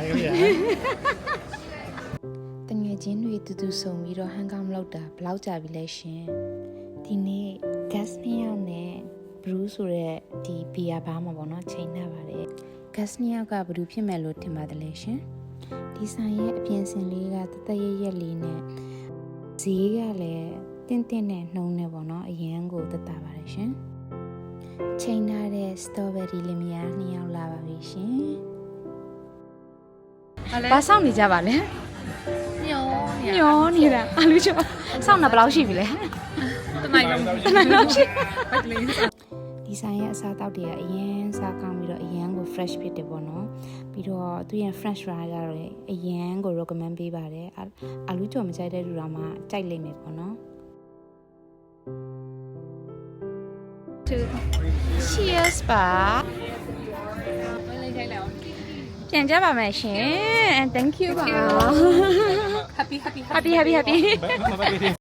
အားရရတငယ်ချင်းတွေတူတူဆုံပြီးတော့ဟန်ကောင်လောက်တာဘယ်လောက်ကြာပြီလဲရှင်ဒီနေ့ gas နှစ်ယောက်နဲ့ brew ဆိုတဲ့ဒီဘီယာဘားမှာပေါ့နော်ချိန်နှပ်ပါတယ် gas နှစ်ယောက်ကဘယ်သူဖြစ်မဲ့လို့ထင်ပါတယ်လဲရှင်ဒီဆိုင်ရဲ့အပြင်စင်လေးကတသက်ရရက်လေးနဲ့ဈေးကလည်းတင့်တင့်နဲ့နှုံးနေပေါ့နော်အရန်ကိုသက်သာပါတယ်ရှင်ချိန်ထားတဲ့ strawberry လင်မယားနှစ်ယောက်လာပါပြီရှင် ဘာစောင့်နေကြပါလဲညောညောနေတာအလူချောစောင့်တာဘယ်လောက်ရှိပြီလဲတနိုင်လုံးတနင်္လာရှိဘက်ကလေးဒီဆိုင်ရဲ့အစားအသောက်တွေကအရင်စားကောင်းပြီးတော့အရင်ကို fresh ဖြစ်တယ်ပေါ့နော်ပြီးတော့သူရဲ့ fresh fry ကတော့လေအရင်ကို recommend ပေးပါတယ်အအလူချောမကြိုက်တဲ့လူတော်မှကြိုက်လိမ့်မယ်ပေါ့နော် Cheers ပါလေးထိုင်လိုက်အောင် ပြန်ကြပါမယ်ရှင် thank you ပါ happy happy happy happy happy မပတ်သေး